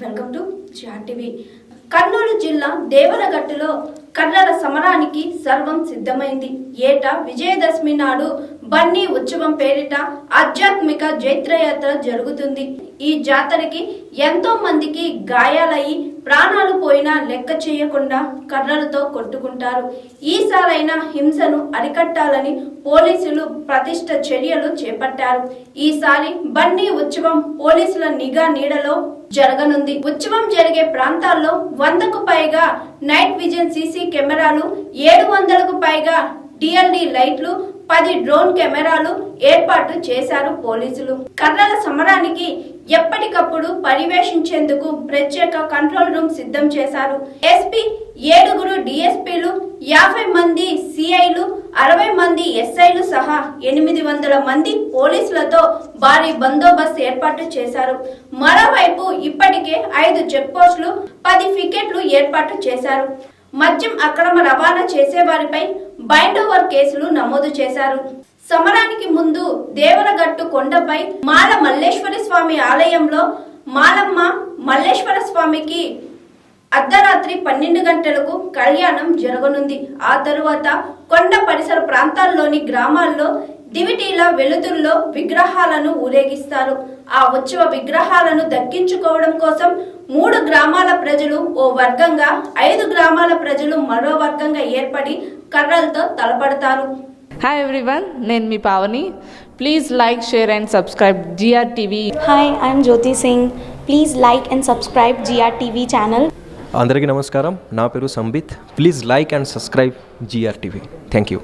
Welcome to TV. Kurnool జిల్లా దేవరగట్టులో కర్రల సమరానికి సర్వం సిద్ధమైంది. ఏటా విజయదశమి నాడు బన్నీ ఉత్సవం పేరిట ఆధ్యాత్మిక జైత్రయాత్ర జరుగుతుంది. ఈ జాతరకి ఎంతో మందికి గాయాలయ్యి ప్రాణాలు పోయినా లెక్క చేయకుండా కర్రలతో కొట్టుకుంటారు. ఈసారైనా హింసను అరికట్టాలని పోలీసులు ప్రతిష్ట చర్యలు చేపట్టారు. ఈసారి బన్నీ ఉత్సవం పోలీసుల నిఘా నీడలో జరగనుంది. ఉత్సవం జరిగే ప్రాంతాల్లో వందకు పైగా నైట్ విజన్ సీసీ కెమెరాలు ఏడు వందలకు పైగా డిఎల్డి లైట్లు పది డ్రోన్ కెమెరాలు ఏర్పాటు చేశారు పోలీసులు. కర్రల సమరానికి ఎప్పటికప్పుడు పర్యవేక్షించేందుకు ప్రత్యేక కంట్రోల్ రూమ్ సిద్ధం చేశారు. ఎస్పీ ఏడుగురు డిఎస్పీలు యాభై మంది సిఐలు అరవై మంది ఎస్ఐలు సహా ఎనిమిది వందల మంది పోలీసులతో భారీ బందోబస్తు ఏర్పాటు చేశారు. మరోవైపు ఇప్పటికే ఐదు చెక్ పోస్టులు పది ఫికెట్లు ఏర్పాటు చేశారు. మద్యం అక్రమ రవాణా చేసేవారిపై బైండ్ ఓవర్ కేసులు నమోదు చేశారు. సమరానికి ముందు దేవరగట్టు కొండపై మాల మల్లేశ్వర స్వామి ఆలయంలో మాలమ్మ మల్లేశ్వర స్వామికి అర్ధరాత్రి పన్నెండు గంటలకు కళ్యాణం జరగనుంది. ఆ తరువాత కొండ పరిసర ప్రాంతాల్లోని గ్రామాల్లో దివిటీల వెలుతుల్లో విగ్రహాలను ఊరేగిస్తారు. ఆ ఉత్సవ విగ్రహాలను దక్కించుకోవడం కోసం మూడు గ్రామాల ప్రజలు ఓ వర్గంగా ఐదు గ్రామాల ప్రజలు మరో వర్గంగా ఏర్పడి కర్రలతో తలపడతారు. హాయ్ ఎవ్రీవన్ నేను మీ Pavani. Please like share and subscribe GR TV Hi, I'm Jyoti Singh. Please like and subscribe GRTV channel. అందరికీ నమస్కారం. నా పేరు Sambit. Please like and subscribe TV thank you